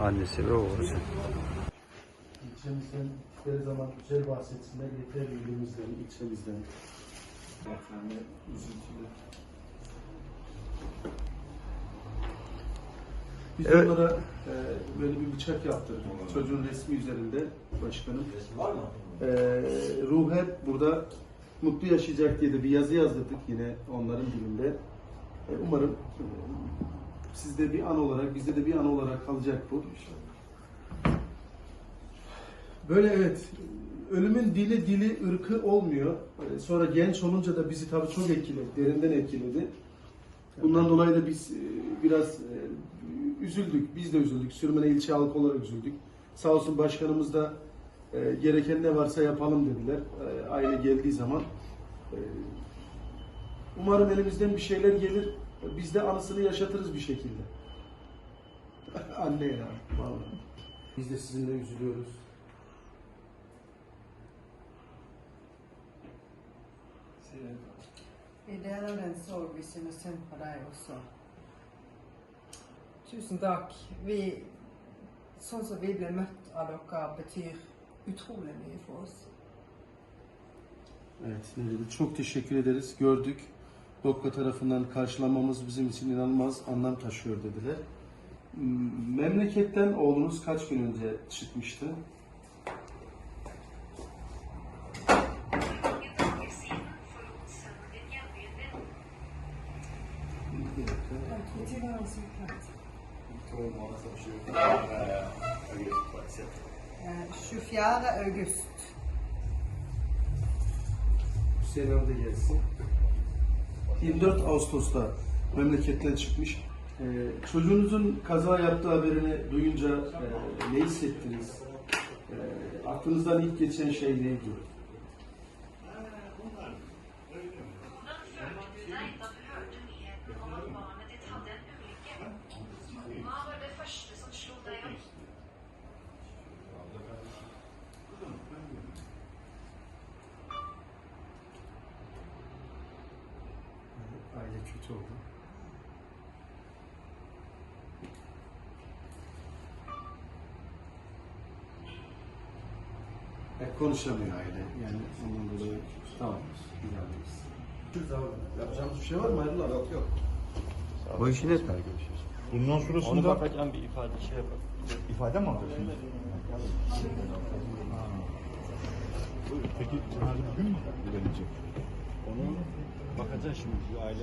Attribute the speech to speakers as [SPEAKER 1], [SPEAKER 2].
[SPEAKER 1] Annesi ve babası.
[SPEAKER 2] İlçemizden her zaman güzel bahsetsinler. Yeter ilimizden, ilçemizden. Yani üzüntülü. Biz
[SPEAKER 1] Evet.
[SPEAKER 2] onlara e, böyle bir bıçak yaptırdık. Çocuğun resmi üzerinde başkanım.
[SPEAKER 3] Var mı?
[SPEAKER 2] E, ruh hep burada mutlu yaşayacak diye de bir yazı yazdırdık yine onların dilinde. E, umarım sizde bir an olarak, bizde de bir an olarak kalacak bu. Böyle evet, ölümün dili dili ırkı olmuyor. Ee, Sonra genç olunca da bizi tabii çok etkiledi, derinden etkiledi. Bundan dolayı da biz e, biraz e, üzüldük, biz de üzüldük. Sürmene ilçe halkı olarak üzüldük. Sağ olsun başkanımız da e, gereken ne varsa yapalım dediler. Aile geldiği zaman. Umarım elimizden bir şeyler gelir. Biz de anısını yaşatırız bir şekilde. Anne ya, vallahi. Biz de sizinle üzülüyoruz.
[SPEAKER 4] Känner synd på dig också. Tusen takk. Vi, sånn som vi ble møtt av dere, betyr utrolig mye for oss.
[SPEAKER 2] Evet? Çok teşekkür ederiz. Gördük. Dokka tarafından karşılanmamız bizim için inanılmaz anlam taşıyor dediler. Memleketten oğlunuz kaç gün önce çıkmıştı?
[SPEAKER 4] Eh, 24. august.
[SPEAKER 2] Hüseyin abi de gelsin. 24 Ağustos'ta memleketten çıkmış. Ee, çocuğunuzun kaza yaptığı haberini duyunca e, ne hissettiniz? E, aklınızdan ilk geçen şey neydi? Kötü oldu. E, konuşamıyor aile. Yani ondan dolayı tamam. İlerleyiz. Yapacağımız bir şey var mı? Ayrılar. Yok yok.
[SPEAKER 1] Bu işi ne?
[SPEAKER 5] Bundan
[SPEAKER 6] Onu
[SPEAKER 5] sonrasında
[SPEAKER 6] bakacağım bir ifade şey yapalım.
[SPEAKER 5] ifade mi alacaksınız? Peki cenaze bugün mü verilecek?
[SPEAKER 6] Bakacağız şimdi. Bir aile.